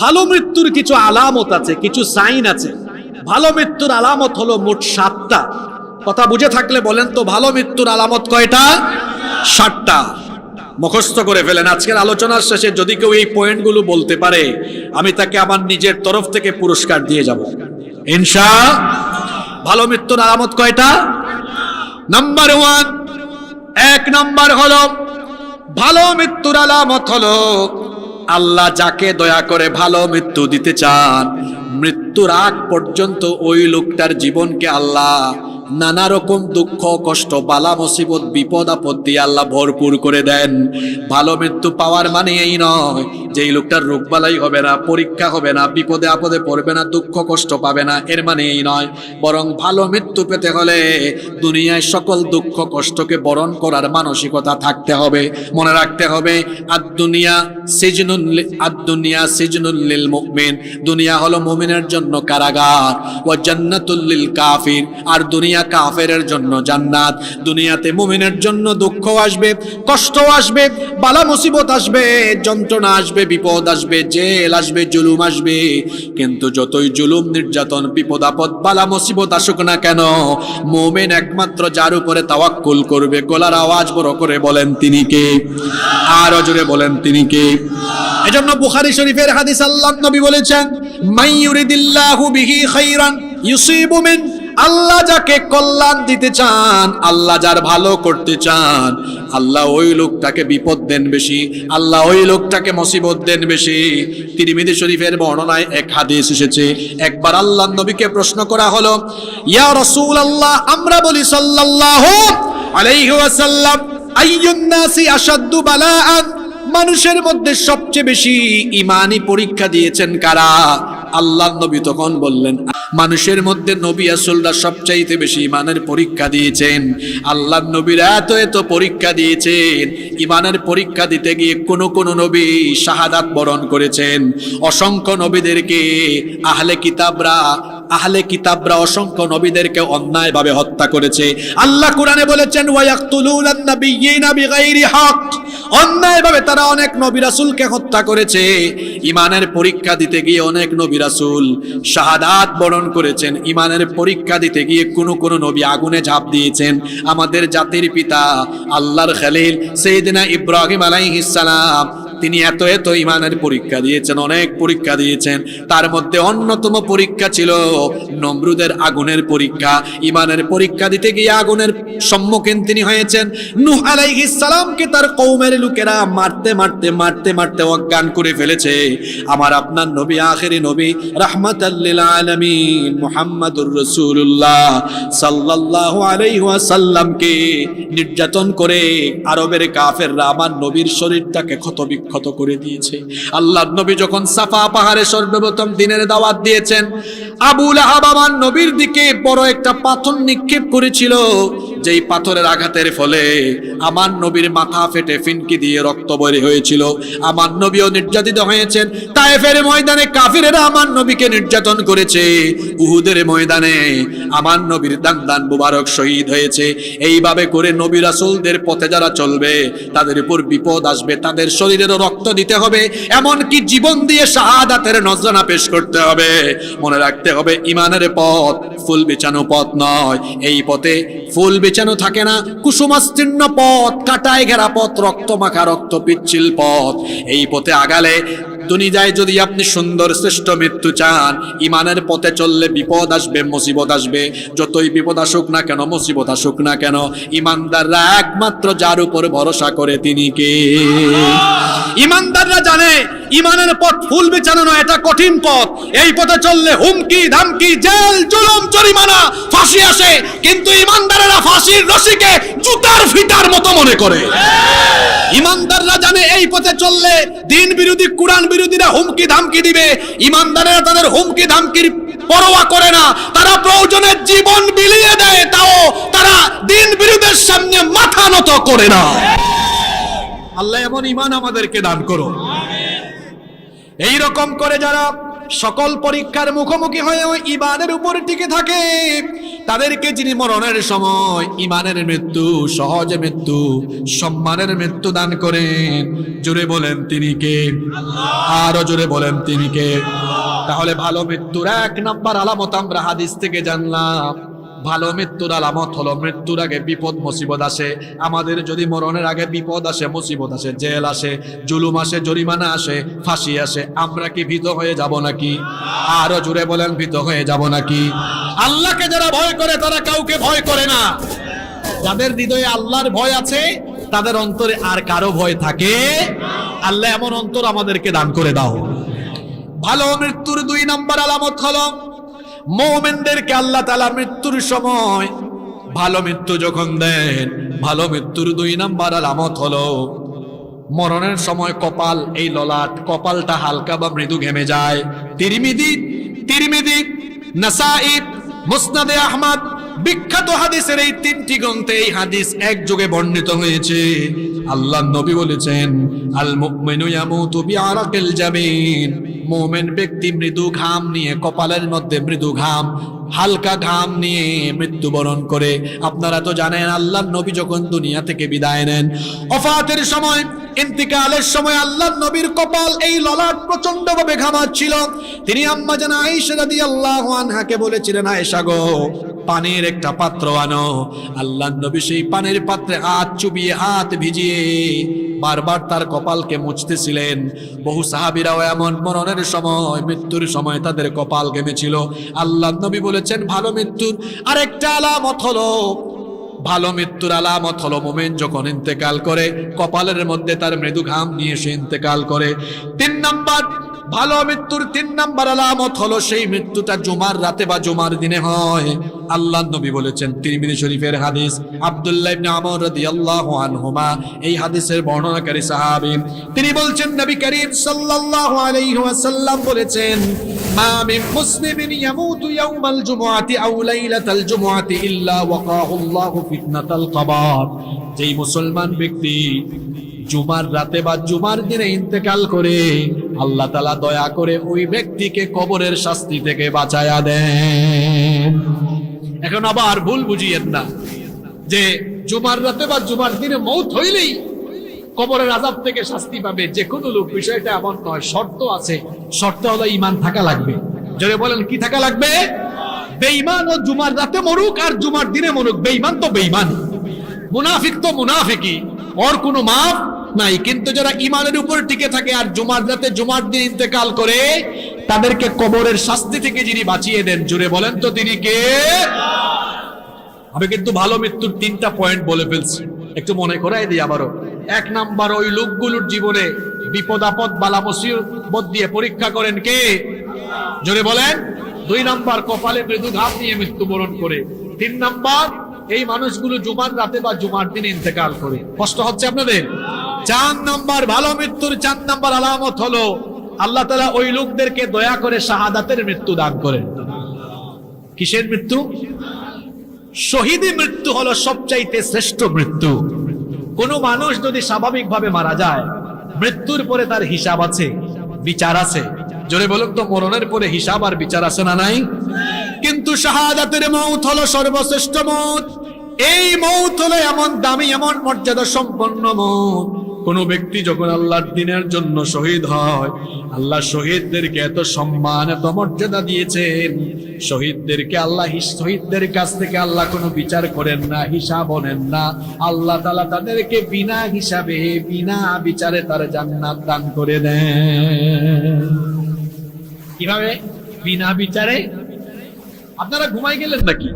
ভালো মৃত্যুর কিছু আলামত আছে, কিছু সাইন আছে। ভালো মৃত্যুর আলামত হলো মোট সাতটা। কথা বুঝে থাকলে বলেন তো, ভালো মৃত্যুর আলামত কয়টা? সাতটা। মুখস্থ করে ফেলেন। আজকের আলোচনার শেষে যদি কেউ এই পয়েন্টগুলো বলতে পারে, আমি তাকে আমার নিজের তরফ থেকে পুরস্কার দিয়ে যাব। ইনশা, ভালো মৃত্যুর আলামত কয়টা? নাম্বার ওয়ান এক নাম্বার হলো, ভালো মৃত্যুর আলামত হলো আল্লাহ যাকে দয়া করে ভালো মৃত্যু দিতে চান, মৃত্যুর আগ পর্যন্ত ওই লোকটার জীবনকে আল্লাহ নানা রকম দুঃখ, কষ্ট, বালা, মুসিবত, বিপদ, আপদ দিয়ে আল্লাহ ভরপুর করে দেন। ভালো মৃত্যু পাওয়ার মানে এই নয় যে এই লোকটার রোগ বালাই হবে না, পরীক্ষা হবে না, বিপদে আপদে পড়বে না, দুঃখ কষ্ট পাবে না, এর মানে এই নয়। বরং ভালো মৃত্যু পেতে হলে দুনিয়ায় সকল দুঃখ কষ্টকে বরণ করার মানসিকতা থাকতে হবে। মনে রাখতে হবে আর দুনিয়া সিজনুল আর দুনিয়া সিজনুল লিল মুমিন। দুনিয়া হলো মুমিনের জন্য কারাগার। ও জান্নাতুল লিল কাফির। আর দুনিয়া কাফেরের জন্য জান্নাত। দুনিয়াতে মুমিনের জন্য দুঃখ আসবে কষ্ট আসবে, বালা মুসিবত আসবে, যন্ত্রণা আসবে বিপদ আসবে, জেল আসবে, জুলুম আসবে। কিন্তু যতই জুলুম, নির্যাতন, বিপদ, আপদ, বালা, মুসিবত আসুক না কেন, মোমেন একমাত্র যার উপরে তাওয়াক্কুল করবে। গলার আওয়াজ বড় করে বলেন তিনি কে? আর জোরে বলেন তিনি কে? এজন্য বুখারী শরীফের হাদিস আল্লাহ নবী বলেছেন, মাইয়ুরিদিল্লাহু বিহি খাইরান, ইউসিবু মিন আল্লাহ যাকে কল্যাণ দিতে চান, আল্লাহ যার ভালো করতে চান, আল্লাহ ওই লোকটাকে বিপদ দেন বেশি, আল্লাহ ওই লোকটাকে মুসিবত দেন বেশি। তিরমিজি শরীফের বর্ণনায় এক হাদিস এসেছে, একবার আল্লাহ নবীকে প্রশ্ন করা হলো, ইয়া রাসূলুল্লাহ, আমরা বলি সাল্লাল্লাহু আলাইহি ওয়াসাল্লাম আইয়ুন নাসি আশাদ্দু বালাআন? মানুষের মধ্যে সবচেয়ে বেশি ইমানি পরীক্ষা দিয়েছেন কারা? আল্লাহ নবী তখন বললেন, মানুষের মধ্যে নবী আসলরা সবচাইতে বেশি ইমানের পরীক্ষা দিয়েছেন। আল্লাহ নবীরা এত এত পরীক্ষা দিয়েছেন। ইমানের পরীক্ষা দিতে গিয়ে কোন কোন নবী শাহাদাত বরণ করেছেন। অসংখ্য নবীদেরকে আহলে কিতাবরা আহলে কিতাবরা অসংখ্য নবীদেরকে অন্যায়ভাবে হত্যা করেছে। আল্লাহ কোরআনে বলেছেন অন্যায়ভাবে তারা অনেক নবী রাসূলকে হত্যা করেছে। ইমানের পরীক্ষা দিতে গিয়ে অনেক নবী রাসূল শাহাদাত বরণ করেছেন। ইমানের পরীক্ষা দিতে গিয়ে কোন কোন নবী আগুনে ঝাঁপ দিয়েছেন। আমাদের জাতির পিতা আল্লাহর খলিল সাইয়েদনা ইব্রাহিম আলাইহিস সালাম তিনি এত এত ইমানের পরীক্ষা দিয়েছেন, অনেক পরীক্ষা দিয়েছেন। তার মধ্যে অন্যতম পরীক্ষা ছিল নমরুদের আগুনের পরীক্ষা। ইমানের পরীক্ষা দিতে গিয়ে আগুনের সম্মুখীন তিনি হয়েছেন। নূহ আলাইহিস সালামকে তার কওমের লোকেরা মারতে মারতে মারতে মারতে অজ্ঞান করে ফেলেছে। আমার আপনার নবী, আখেরি নবী, রাহমাতাল লিল আলামিন মুহাম্মাদুর রাসূলুল্লাহ সাল্লাল্লাহু আলাইহি ওয়াসাল্লামকে নির্যাতন করে আরবের কাফেররা আমার নবীর শরীরটাকে ক্ষত করে দিয়েছে। আল্লাহ নবী যখন সাফা পাহাড়ে সর্বপ্রথম দিনের দাওয়াত দিয়েছেন আবুল আহাবান নবীর দিকে বড় একটা পাথর নিক্ষেপ করেছিল। যেই পাথরের আঘাতের ফলে আমার নবীর মাথা ফেটে ফিনকি দিয়ে রক্ত বের হয়েছিল। আমার নবীও নির্যাতিত হয়েছেন। তায়েফের ময়দানে কাফিরেরা আমার নবীকে নির্যাতন করেছে। উহুদের ময়দানে আমার নবীর দান দান মুবারক শহীদ হয়েছে। এইভাবে করে নবী রাসূলদের পথে যারা চলবে, তাদের উপর বিপদ আসবে, তাদের শরীরেরও রক্ত দিতে হবে। এমন কি জীবন দিয়ে শাহাদাতের নজরানা পেশ করতে হবে। মনে রাখতে হবে, ইমানের পথ ফুল বিছানো পথ নয়। এই পথে ফুল বিছানো থাকে না কুসুমাস্তীর্ণ পথ, কাটায় ঘেরা পথ, রক্ত মাখা রক্ত পিচ্ছিল পথ। এই পথে আগালে দুনিয়ায় যদি আপনি সুন্দর শ্রেষ্ঠ মৃত্যু চান ইমানের পথে চললে বিপদ আসবে, মুসিবত আসবে। যতই বিপদ আসুক না কেন, মুসিবত আসুক না কেন ইমানদাররা একমাত্র যার উপর ভরসা করে তিনি কে? ইমানদাররা জানে ইমানের পথ ফুল বিছানো এটা কঠিন পথ। এই পথে চললে হুমকি, ধামকি, জেল, জুলুম, জরিমানা, ফাঁসি আসে। কিন্তু ইমানদারেরা ফাঁসির রশিকে জুতার ফিতার মতো মনে করে। ইমানদাররা জানে এই পথে চললে দিন বিরোধী কোরআন বিরোধীরা হুমকি ধামকি দিবে। ইমানদারেরা তাদের হুমকি ধামকির পরোয়া করে না। তারা প্রয়োজনে জীবন বিলিয়ে দেয় তাও তারা দিন বিরোধের সামনে মাথা নত করে না। আল্লাহ এমন ইমান আমাদেরকে দান করো এই রকম করে যারা সকল পরীক্ষার মুখোমুখি হয়েও ইমানের উপর টিকে থাকে। তাদেরকে যিনি মরণের সময় ইমানের মৃত্যু, সহজে মৃত্যু, সম্মানের মৃত্যু দান করেন। জোরে বলেন তিনি কে? আরও জোরে বলেন তিনি কে? তাহলে ভালো মৃত্যুর এক নাম্বার আলামত আমরা হাদিস থেকে জানলাম। ভালো মৃত্যুর আলামত হলো, মৃত্যুর আগে বিপদ, মুসিবত আসে। আমাদের যদি মরণের আগে বিপদ আসে, মুসিবত আসে, জেল আসে, জুলুম আসে, জরিমানা আসে, ফাঁসি আসে, আমরা কি ভীত হয়ে যাব নাকি? আরও জুড়ে বলেন, ভীত হয়ে যাব নাকি? আল্লাহকে যারা ভয় করে, তারা কাউকে ভয় করে না। যাদের হৃদয়ে আল্লাহর ভয় আছে, তাদের অন্তরে আর কারও ভয় থাকে আল্লাহ এমন অন্তর আমাদেরকে দান করে দাও। ভালো মৃত্যুর দুই নাম্বার আলামত হলো মোমেনদেরকে আল্লাহ তালা মৃত্যুর সময় ভালো মৃত্যু যখন দেন, ভালো মৃত্যুর দুই নাম্বার আলামত হলো, মরণের সময় কপাল এই ললাট, কপালটা হালকা বা মৃদু ঘেমে যায়। তিরিমিদি তিরিমিদি নাসাইব মুসনাদে আহমদ বিখ্যাত হাদিসের এই তিনটি গ্রন্থে এই হাদিস এক যুগে বর্ণিত হয়েছে। আল্লাহ নবী বলেছেন আল মুমিনু ইয়ামুতু বিআরাকিল জামিন। মুমিন ব্যক্তি মৃদু ঘাম নিয়ে কপালের মধ্যে মৃদু ঘাম, হালকা ঘাম নিয়ে মৃত্যুবরণ করে। আপনারা তো জানেন, আল্লাহ নবী যখন দুনিয়া থেকে বিদায় নেন, অফাতের সময়, ইন্তিকালের সময় আল্লাহ নবীর কপাল এই ললাট প্রচণ্ড ভাবে ঘামাচ্ছিল। তিনি আম্মা জানা আয়েশা রাদিয়াল্লাহু আনহাকে বলেছিলেন, আয়েশা গো পানির একটা পাত্র আনো। আল্লাহ নবী সেই পানির পাত্রে হাত চুবিয়ে, হাত ভিজিয়ে বারবার তার কপালকে মুছতেছিলেন। বহু সাহাবিরাও এমন মরণের সময়, মৃত্যুর সময় তাদের কপাল ঘেমেছিল। আল্লাহ নবী বলেছেন, ভালো মৃত্যুর আরেকটা আলামত হলো ভালো মৃত্যুর আলামত হলো মোমেন যখন ইন্তেকাল করে, কপালের মধ্যে তার মৃদু ঘাম নিয়ে সে ইন্তেকাল করে। তিন নাম্বার, ভালো মৃত্যুর তিন নাম্বার আলামত হলো সেই মৃত্যুটা জুমার রাতে বা জুমার দিনে হয়। আল্লাহ নবী বলেছেন, তিরমিজি শরীফের হাদিস, আব্দুল্লাহ ইবনে আমর রাদিয়াল্লাহু আনহুমা, এই হাদিসের বর্ণনাকারী সাহাবী। তিনি বলছেন, নবী করিম সাল্লাল্লাহু আলাইহি ওয়াসাল্লাম বলেছেন মা মিন মুসলিমিন ইয়ামুতু ইয়াউমাল জুমআতি আও লাইলাতাল জুমআতি ইল্লা ওয়াকাহু আল্লাহু ফিতনাতাল কবর যেই মুসলমান ব্যক্তি জুমার রাতে বা জুমার দিনে ইন্তেকাল করে, আল্লাহ তালা দয়া করে ওই ব্যক্তিকে কবরের শাস্তি থেকে বাঁচায়া দেন। এখন আবার ভুল বুঝিয়েন না যে জুমার রাতে বা জুমার দিনে মৌত হইলেই কবরের আজাব থেকে শাস্তি পাবে যে কোনো লোক। বিষয়টা এমন নয়, শর্ত আছে। শর্ত হলো ইমান থাকা লাগবে। যদি বলেন, কি থাকা লাগবে? বেঈমান ও জুমার রাতে মরুক আর জুমার দিনে মরুক। বেঈমান তো বেঈমান। মুনাফিক তো মুনাফিকই। ওর কোনো মাপ নাই। কিন্তু যারা ইমানের উপর টিকে থাকে আর জুমার রাতে জুমার দিন ইন্তেকাল করে, তাদেরকে কবরের শাস্তি থেকে যিনি বাঁচিয়ে দেন জুড়ে বলেন তো তিনি কে? আমি কিন্তু ভালো মৃত্যুর তিনটা পয়েন্ট বলে ফেলছি। একটু মনে করাই দিই আবারও। এক নাম্বার ওই লোকগুলোর জীবনে বিপদ আপদ বালা দিয়ে পরীক্ষা করেন কে? জোরে বলেন। দুই নাম্বার কপালে মৃদু ঘাম নিয়ে মৃত্যুবরণ করে। তিন নাম্বার, এই মানুষগুলো জুমার রাতে বা জুমার দিন ইন্তেকাল করে। কষ্ট হচ্ছে আপনাদের? চার নাম্বার, ভালো মৃত্যুর চার নাম্বার আলামত হলো, আল্লাহ তালা ওই লোকদেরকে দয়া করে শাহাদাতের মৃত্যু দান করেন। কিসের মৃত্যু? শহীদি মৃত্যু হলো সবচাইতে শ্রেষ্ঠ মৃত্যু। কোন মানুষ যদি স্বাভাবিকভাবে মারা যায়, মৃত্যুর পরে তার হিসাব আছে, বিচার আছে। জোরে বলুন তো, মরণের পরে হিসাব আর বিচার আছে না নাই? কিন্তু শাহাদাতের মৌত হলো সর্বশ্রেষ্ঠ মৌত। এই মৌত হলো এমন দামি, এমন মর্যাদা সম্পন্ন মৌত। কোন ব্যক্তি যখন আল্লাহর দিনের জন্য শহীদ হয়, আল্লাহ শহীদদেরকে এত সম্মান, এত মর্যাদা দিয়েছেন। শহীদদেরকে আল্লাহ শহীদদের কাছ থেকে আল্লাহ কোনো বিচার করেন না, হিসাব নেন না। আল্লাহ তালা তাদেরকে বিনা হিসাবে, বিনা বিচারে তার জান্নাত দান করে দেন। কীভাবে? বিনা বিচারে? আপনারা ঘুমাই গেলেন নাকি?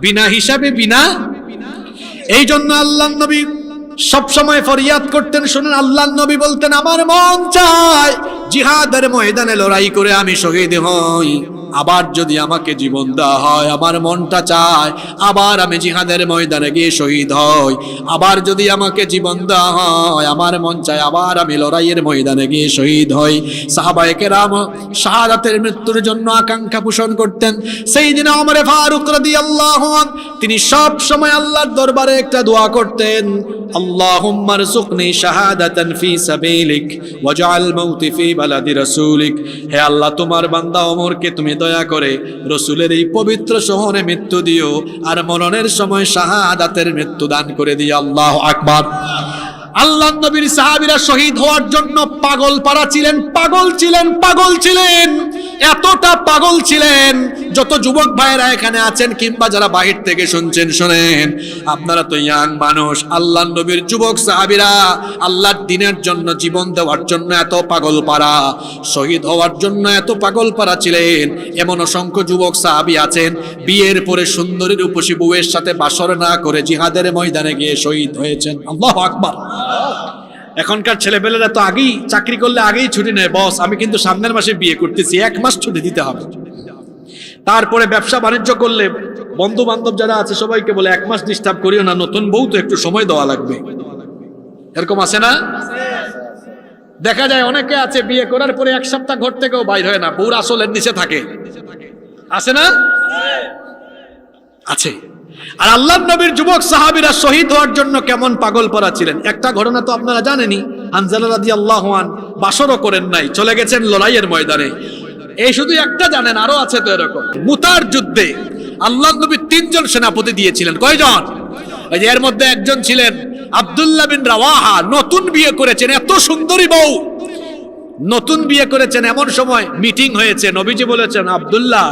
বিনা হিসাবে, বিনা? এই জন্য আল্লাহ নবী সব সময় ফরিয়াদ করতেন, শুনেন, আল্লাহ নবী বলতেন, আমার মন চায় জিহাদের ময়দানে লড়াই করে আমি শহীদ হই। আবার যদি আমাকে জীবন দেওয়া হয় আমার মনটা চায় আবার আমি জিহাদের ময়দানে গিয়ে শহীদ হই আবার যদি আমাকে জীবন দেওয়া হয় আমার মন চায় আবার আমি লড়াইয়ের ময়দানে গিয়ে শহীদ হই সাহাবায়ে রাম শাহাদাতের মৃত্যুর জন্য আকাঙ্ক্ষা পোষণ করতেন সেই দিন আমার ফারুক রাদিয়াল্লাহু আন তিনি সব সময় আল্লাহর দরবারে একটা দোয়া করতেন اللهم ارزقني شهادة في سبيلك واجعل موتي في بلد رسولك হে আল্লাহ তোমার বান্দা ওমরকে তুমি দয়া করে রসুলের এই পবিত্র শহরে মৃত্যু দিও আর মরণের সময় শাহাদাতের মৃত্যু দান করে দিও। আল্লাহ আকবার। আল্লাহ নবীর সাহাবীরা শহীদ হওয়ার জন্য পাগল পারা ছিলেন, পাগল ছিলেন পাগল ছিলেন। এতটা পাগল ছিলেন, যত যুবক ভাইয়েরা এখানে আছেন কিংবা যারা বাহির থেকে শুনছেন, শোনেন। আপনারা তো ইয়াং মানুষ, আল্লাহ নবীর যুবক সাহাবীরা আল্লাহর দিনের জন্য জীবন দেওয়ার জন্য এত পাগল পারা শহীদ হওয়ার জন্য এত পাগল পারা ছিলেন। এমন অসংখ্য যুবক সাহাবী আছেন, বিয়ের পরে সুন্দরী রূপসী বউয়ের সাথে বাসর না করে জিহাদের ময়দানে গিয়ে শহীদ হয়েছেন। আল্লাহ আকবার। এখনকার ছেলেপেলেরা তো আগেই চাকরি করলে আগেই ছুটি নেয়, বস। আমি কিন্তু সামনের মাসে বিয়ে করতেছি, এক মাস ছুটি দিতে হবে। তারপরে ব্যবসা বাণিজ্য করলে বন্ধু বান্ধব যারা আছে সবাইকে বলে, এক মাস ডিস্টার্ব করিও না, নতুন বউ তো একটু সময় দেওয়া লাগবে। এরকম আছে না? দেখা যায় অনেকে আছে বিয়ে করার পরে এক সপ্তাহ ঘর থেকেও বাইর হয় না, বউর আসলের নিচে থাকে। আছে না? আছে। আর আল্লাহ নবীর যুবক সাহাবিরা শহীদ হওয়ার জন্য কেমন পাগল পড়া ছিলেন? একটা ঘটনা তো আপনারা জানেনই। হানজালা রাদি আল্লাহান বাসরও করেন নাই, চলে গেছেন লড়াইয়ের ময়দানে। এই শুধু একটা জানেন, আরও আছে তো এরকম। মুতার যুদ্ধে আল্লাহ নবী তিনজন সেনাপতি দিয়েছিলেন। কয়জন? এর মধ্যে একজন ছিলেন আব্দুল্লাহ বিন রাওয়াহা, নতুন বিয়ে করেছেন, এত সুন্দরী বউ। নতুন বিয়ে করেছেন, এমন সময় মিটিং হয়েছে, নবীজি বলেছেন, আব্দুল্লাহ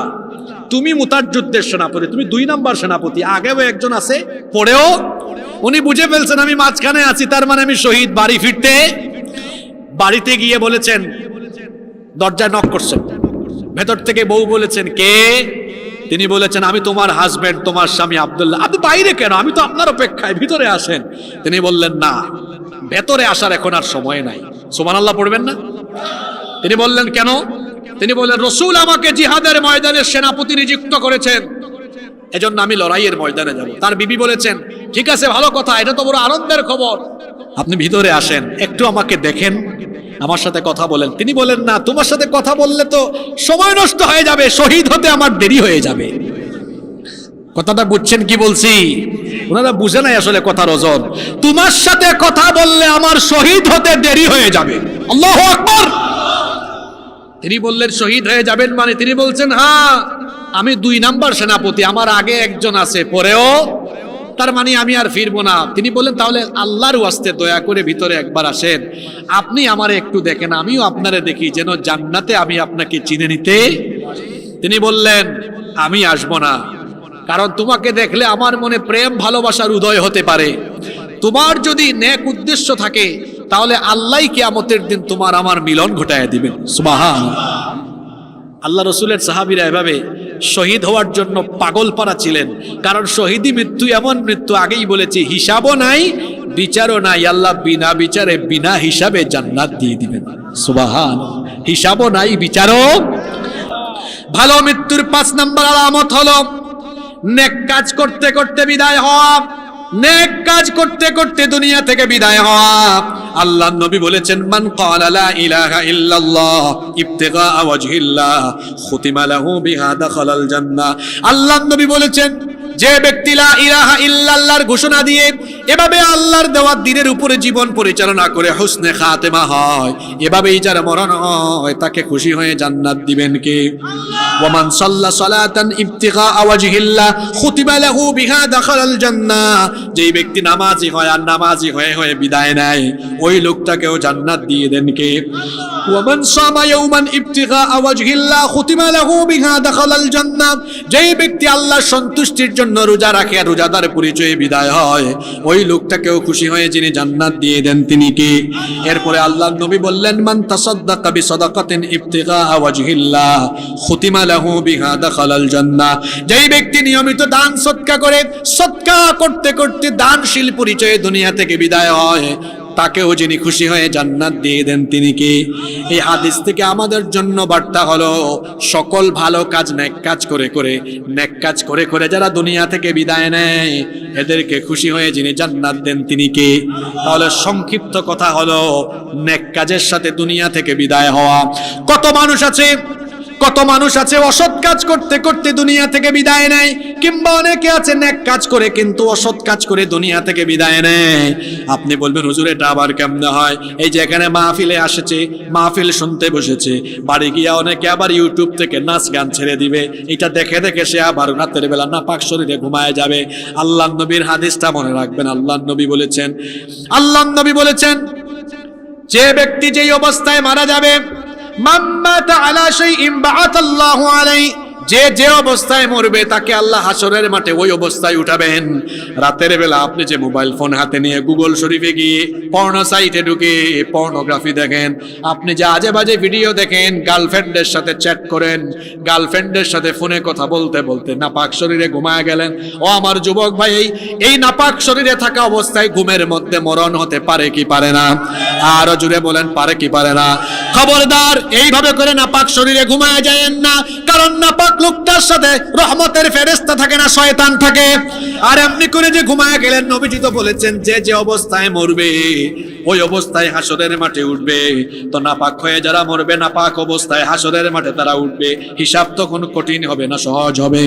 তুমি মুতার যুদ্ধের সেনাপতি, তুমি দুই নাম্বার সেনাপতি। আগেও একজন আছে, পরেও উনি বুঝে ফেলছেন, আমি মাঝখানে আছি, তার মানে আমি শহীদ, বাড়ি ফিরতে বাড়িতে গিয়ে বলেছেন দরজায় নক করছেন। ভেতর থেকে বউ বলেছেন, কে? তিনি বলেছেন, আমি তোমার হাজবেন্ড তোমার স্বামী আব্দুল্লাহ। আপনি বাইরে কেন? আমি তো আপনার অপেক্ষায়, ভিতরে আসেন। তিনি বললেন, না, ভেতরে আসার এখন আর সময় নাই। সোমান আল্লাহ পড়বেন না? তিনি বললেন, কেন? তিনি বলেন রসুল আমাকে জিহাদের ময়দানের সেনাপতি নিযুক্ত করেছেন। এজন্য আমি লড়াইয়ের ময়দানে যাব। তার বিবি বলেছেন, ঠিক আছে, ভালো কথা, এটা তো বড় আনন্দের খবর। আপনি ভিতরে আসেন, একটু আমাকে দেখেন, আমার সাথে কথা বলেন। তিনি বলেন, না, তোমার সাথে কথা বললে তো সময় নষ্ট হয়ে যাবে, শহীদ হতে আমার দেরি হয়ে যাবে। কথাটা বুঝছেন কি বলছি? ওনারা বুঝে নাই আসলে কথার ওজন। তোমার সাথে কথা বললে আমার শহীদ হতে দেরি হয়ে যাবে। আল্লাহ আকবর! তিনি বললেন, শহীদ হয়ে যাবেন মানে? তিনি বলছেন হ্যাঁ আমি দুই নাম্বার সেনাপতি, আমার আগে একজন আছে, পরেও তার মানে আমি আর ফিরবো না। তিনি বললেন, তাহলে আল্লাহর ওয়াস্তে দয়া করে ভিতরে একবার আসেন। আপনি আমারে একটু দেখেন, আমিও আপনারে দেখি, যেন জান্নাতে আমি আপনাকে চিনে নিতে তিনি বললেন, আমি আসব না, কারণ তোমাকে দেখলে আমার মনে প্রেম, ভালোবাসার উদয় হতে পারে। তোমার যদি নেক উদ্দেশ্য থাকে তাহলে আল্লাহ কিয়ামতের দিন তোমার আমার মিলন ঘটায় দিবেন সুবাহান। আল্লাহ রসুলের সাহাবিরা এভাবে শহীদ হওয়ার জন্য পাগল পারা ছিলেন। কারণ শহীদি মৃত্যু এমন মৃত্যু, আগেই বলেছি, হিসাবও নাই, বিচারও নাই। আল্লাহ বিনা বিচারে বিনা হিসাবে জান্নাত দিয়ে দিবেন। সুবাহান। হিসাবও নাই, বিচারও। ভালো মৃত্যুর পাঁচ নাম্বার আলামত হলো, নেক কাজ করতে করতে বিদায় হওয়া। নেক কাজ করতে করতে দুনিয়া থেকে বিদায় হওয়া। আল্লাহ নবী বলেছেন, মান ক্বালা লা ইলাহা ইল্লাল্লাহ, ইবতিগা ওয়াজহিল্লাহ, খুতিমা লাহু বিহা দাখালাল জান্নাহ। আল্লাহ নবী বলেছেন যে ব্যক্তি লা ইলাহা ইল্লাল্লাহর ঘোষণা দিয়ে এভাবে আল্লাহর দেওয়া দিনের উপরে জীবন পরিচালনা করে হুসনে খাতেমা হয়, এভাবেই যার মরণ হয়, তাকে খুশি হয়ে জান্নাত দিবেন কে? ওমান সাল্লা সালাতান ইবতিগা ওয়াজহিল্লাহ খুতিবা লাহু বিহা দাখালাল জান্নাহ। যেই ব্যক্তি নামাজি হয় আর নামাজি হয়ে হয়ে বিদায় নেয়, ওই লোকটাকেও জান্নাত দিয়ে দেন কে? ওমান সামা ইয়াওমান ইবতিগা ওয়াজহিল্লাহ খুতিবা লাহু বিহা দাখালাল জান্নাহ। যেই ব্যক্তি আল্লাহর সন্তুষ্টির জন্য রোজা রাখে আর রোজাদার পরিচয়ে বিদায় হয়। ওই লোকটাকেও খুশি হয়ে যিনি জান্নাত দিয়ে দেন তিনি কি? এরপরে আল্লাহ নবী বললেন, মান তাসাদ্দাকা বিসাদাকাতিন ইবতিগা ওয়াজহিল্লাহ, খুতিমা লাহু বিহা দাখালাল জান্নাহ। যেই ব্যক্তি নিয়মিত দান সৎকা করে, সৎকা করতে করতে দানশীল পরিচয়ে দুনিয়া থেকে বিদায় হয়। তাকেও যিনি খুশি হয়ে জান্নাত দিয়ে দেন, তিনি কি? এই হাদিস থেকে আমাদের জন্য বার্তা হলো, সকল ভালো কাজ নেক কাজ করে করে নেক কাজ করে করে যারা দুনিয়া থেকে বিদায় নেয়, এদেরকে খুশি হয়ে যিনি জান্নাত দেন, তিনি কে? তাহলে সংক্ষিপ্ত কথা হলো নেক কাজের সাথে দুনিয়া থেকে বিদায় হওয়া। কত মানুষ আছে কত মানুষ আছে অসৎ কাজ করতে করতে দুনিয়া থেকে বিদায় নেয়, কিংবা অনেকে আছে নেক কাজ করে কিন্তু অসৎ কাজ করে দুনিয়া থেকে বিদায় নেয়। আপনি বলবেন, হুজুর, এটা আবার কেমনে হয়? এই যে এখানে মাহফিলে আসেছে, মাহফিল শুনতে বসেছে। বাড়ি গিয়া অনেকে আবার ইউটিউব থেকে নাচ গান ছেড়ে দিবে। এটা দেখে দেখে সে আবার রাতের বেলা না পাক শরীরে ঘুমায় যাবে। আল্লাহ নবীর হাদিসটা মনে রাখবেন। আল্লাহ নবী বলেছেন আল্লাহ নবী বলেছেন, যে ব্যক্তি যেই অবস্থায় মারা যাবে মাম্মাতা আলা শাইইন বাআতাল্লাহু আলাইহি যে যে অবস্থায় মরবে, তাকে আল্লাহ হাসরের মাঠে ওই অবস্থায় উঠাবেন। রাতের বেলা আপনি যে মোবাইল ফোন হাতে নিয়ে গুগল শরীফে গিয়ে পর্ন সাইটে ঢুকে পর্নোগ্রাফি দেখেন, আপনি যে আজে বাজে ভিডিও দেখেন, গার্লফ্রেন্ডের সাথে চ্যাট করেন, গার্লফ্রেন্ডের সাথে ফোনে কথা বলতে বলতে নাপাক শরীরে ঘুমায় গেলেন। ও আমার যুবক ভাই, এই এই নাপাক শরীরে থাকা অবস্থায় ঘুমের মধ্যে মরণ হতে পারে কি পারে না? আরও জুড়ে বলেন, পারে কি পারে না? খবরদার, এইভাবে করে নাপাক শরীরে ঘুমায় যায়েন না, কারণ নাপাক লোকটার সাথে রহমতের ফেরেস্তা থাকে না, শয়তান থাকে। আর এমনি করে যে ঘুমায় গেলেন, নবীজি তো বলেছেন, যে যে অবস্থায় মরবে, ওই অবস্থায় হাসরের মাঠে উঠবে। তো নাপাক হয়ে যারা মরবে, নাপাক অবস্থায় হাসরের মাঠে তারা উঠবে। হিসাব তখন কঠিন হবে না, সহজ হবে।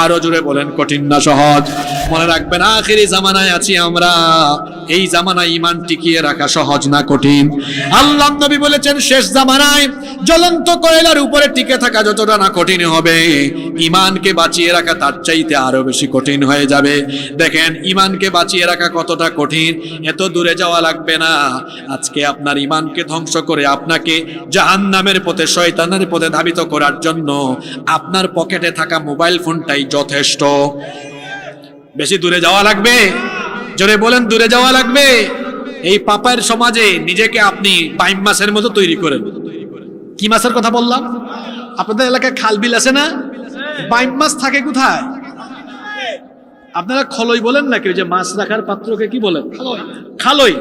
আরও জুড়ে বলেন, কঠিন না, সহজ। মনে রাখবেন, আখেরি জামানায় আছি আমরা। এই জামানায় ইমান টিকিয়ে রাখা সহজ না, কঠিন। আল্লাহ নবী বলেছেন, শেষ জামানায় জ্বলন্ত কয়লার উপরে টিকে থাকা যতটা না কঠিন হবে, ইমানকে বাঁচিয়ে রাখা তার চাইতে আরও বেশি কঠিন হয়ে যাবে। দেখেন, ইমানকে বাঁচিয়ে রাখা কতটা কঠিন, এত দূরে যাওয়া লাগবে না। আজকে আপনার ইমানকে ধ্বংস করে আপনাকে জাহান্নামের পথে, শয়তানের পথে ধাবিত করার জন্য আপনার পকেটে থাকা মোবাইল ফোনটাই যথেষ্ট। বেশি দূরে যাওয়া লাগবে? জোরে বলেন, দূরে যাওয়া লাগবে? এই পাপার সমাজে নিজেকে আপনি পাইম মাসের মতো তৈরি করেন। কি মাছের কথা বললাম? আপনাদের এলাকায় খাল বিল আছে না? বাইম মাছ থাকে কোথায়? আপনারা খলই বলেন নাকি? ওই যে মাছ রাখার পাত্রকে কি বলেন? খালই।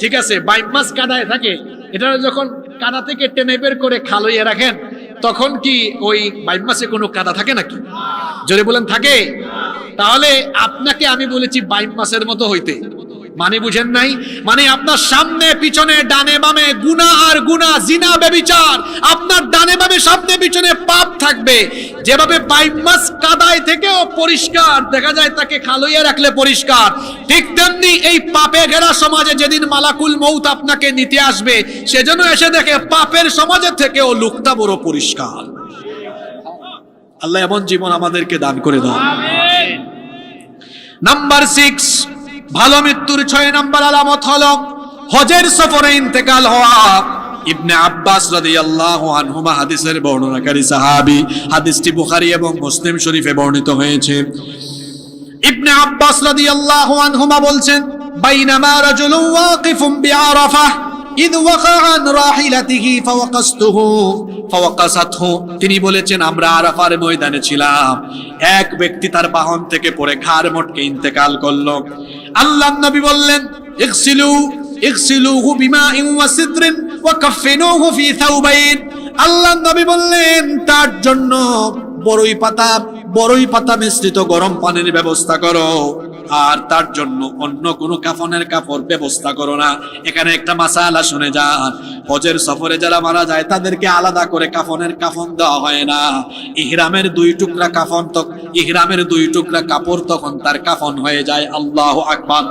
ঠিক আছে, বাইম মাছ কাদায় থাকে। এটা যখন কাদা থেকে টেনে বের করে খালইয়ে রাখেন, তখন কি ওই বাইম মাছে কোনো কাদা থাকে নাকি? জোরে বলেন, থাকে? তাহলে আপনাকে আমি বলেছি বাইম মাছের মতো হইতে। মানে বুঝেন নাই? মানে আপনার সামনে পিছনে ডানে বামে গুনা আর গুনা জিনা বেবিচার আপনার ডানে বামে সামনে পিছনে পাপ থাকবে। যেভাবে বাইম মাছ কাদায় থেকেও পরিষ্কার দেখা যায় তাকে খালইয়া রাখলে পরিষ্কার। ঠিক তেমনি এই পাপে ঘেরা সমাজে যেদিন মালাকুল মৌত আপনাকে নিতে আসবে সেজন্য এসে দেখে পাপের সমাজে থেকেও লুকটা বড় পরিষ্কার। আল্লাহ এমন জীবন আমাদেরকে দান করে দাও। নাম্বার সিক্স ভালো মৃত্যুর ছয় নম্বর আলামত হল হজের সফরে ইন্তেকাল হওয়া। ইবনে আব্বাস রাদিয়াল্লাহু আনহুমা হাদিসের বর্ণনাকারী সাহাবী। হাদিসটি বুখারী এবং মুসলিম শরীফে বর্ণিত হয়েছে। ইবনে আব্বাস রাদিয়াল্লাহু আনহুমা বলছেন, বাইনামা রাজুলুন ওয়াকিফুন বিআরাফাহ। তিনি বলেছেন, আমরা আরাফার ময়দানে ছিলাম। এক ব্যক্তি তার বাহন থেকে পড়ে ঘাড় মটকে ইন্তেকাল করল। আল্লাহর নবী বললেন, ইগসিলু, ইগসিলুহু বিমাইন ওয়া সিদরিন ওয়া কাফিনুহু ফি থাউবাইন আল্লাহর নবী বললেন, তার জন্য বড়ই পাতা বড়ই পাতা মিশ্রিত গরম পানির ব্যবস্থা করো। আর তার জন্য অন্য কোনো কাফনের কাপড় ব্যবস্থা করো না। এখানে একটা মাসালা শুনে যান। হজের সফরে যারা মারা যায়, তাদেরকে আলাদা করে কাফনের কাফন দেওয়া হয় না। ইহরামের দুই টুকরা কাফন তো ইহরামের দুই টুকরা কাপড় তখন তার কাফন হয়ে যায়। আল্লাহ আকবার।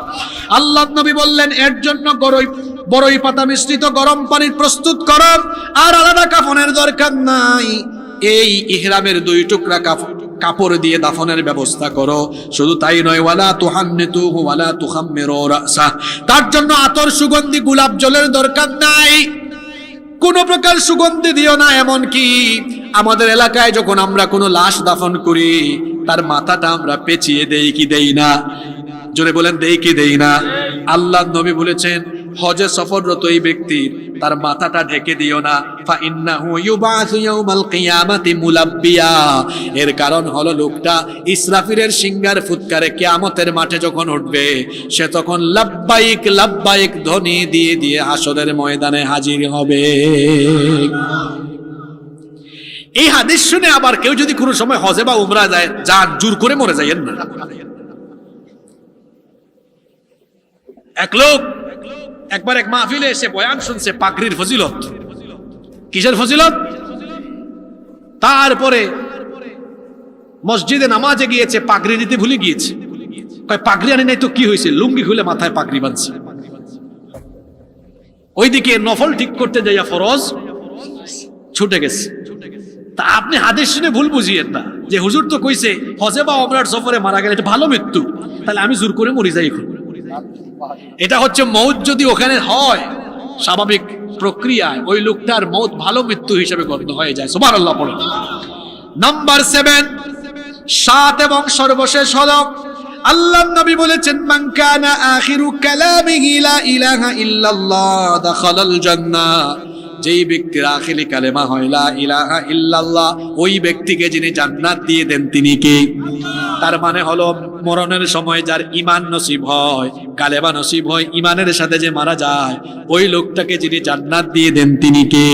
আল্লাহ নবী বললেন, এর জন্য গরই বড়ই পাতা মিশ্রিত গরম পানি প্রস্তুত করো। আর আলাদা কাফনের দরকার নাই। এই ইহরামের দুই টুকরা কাপড় কাপড় দিয়ে দাফনের ব্যবস্থা করো। শুধু তাই নয়, ওয়ালা তুহান্নিতুহু ওয়ালা তুখাম্মিরু রাসা। তার জন্য আতর সুগন্ধি গোলাপ জলের দরকার নাই। কোন প্রকার সুগন্ধি দিও না এমন কি আমাদের এলাকায় যখন আমরা কোনো লাশ দাফন করি, তার মাথাটা আমরা পেঁচিয়ে দেই কি দেই না? জোরে বলেন, দেই কি দেই না? আল্লাহ নবী বলেছেন হজে সফররত এই ব্যক্তির তার মাথাটা ঢেকে দিও না। ফা ইন্নাহু ইউবাসু ইয়াউমাল কিয়ামাতি মুলাব্বিয়া। এর কারণ হলো লোকটা ইসরাফিলের সিঙ্গার ফুৎকারে কিয়ামতের মাঠে যখন উঠবে, সে তখন লাব্বাইক লাব্বাইক ধ্বনি দিয়ে দিয়ে হাসরের ময়দানে হাজির হবে। এই হাদিস শুনে আবার কেউ যদি কোনো সময় হজে বা উমরা যায় যান জোর করে মরে যাইয়েন না। এক লোক একবার এক মাহফিলে এসে বয়ান শুনছে পাগড়ির ফজিলত। কিসের ফজিলত? তারপরে মসজিদে নামাজে গিয়েছে, পাগড়ি নিতে ভুলে গিয়েছে। পাগড়ি আনি নাই তো কি হয়েছে? লুঙ্গি খুলে মাথায় পাগড়ি বাঁধছে। ওইদিকে নফল ঠিক করতে যাইয়া ফরজ ছুটে গেছে। তা আপনি হাদিস শুনে ভুল বুঝিয়েন না। যে হুজুর তো কইছে, হজে বা অমরার সফরে মারা গেলে এটা ভালো মৃত্যু। তাহলে আমি জোর করে মরি যাই এখন। এটা হচ্ছে মৌত যদি ওখানে হয়, স্বাভাবিক প্রক্রিয়ায় ওই লোকটার মৌত ভালো মৃত্যু হিসেবে গণ্য হয়ে যায়। সুমার আল্লাহ পড়ে। নাম্বার সেভেন সাত এবং সর্বশেষ হল আল্লাহ নবী বলেছেন মাংকানা আখিরু কালামিহি লা ইলাহা ইল্লাল্লাহ, দাখালাল জান্নাহ। যেই ব্যক্তির আখিলি কালেমা হয় ইলাহা ইল্লাল্লাহ ওই ব্যক্তিকে যিনি জান্নাত দিয়ে দেন, তিনি কে? তার মানে হলো, মরণের সময় যার ইমান নসিব হয়, কালেমা নসিব হয় ইমানের সাথে যে মারা যায়, ওই লোকটাকে যিনি জান্নাত দিয়ে দেন, তিনি কে?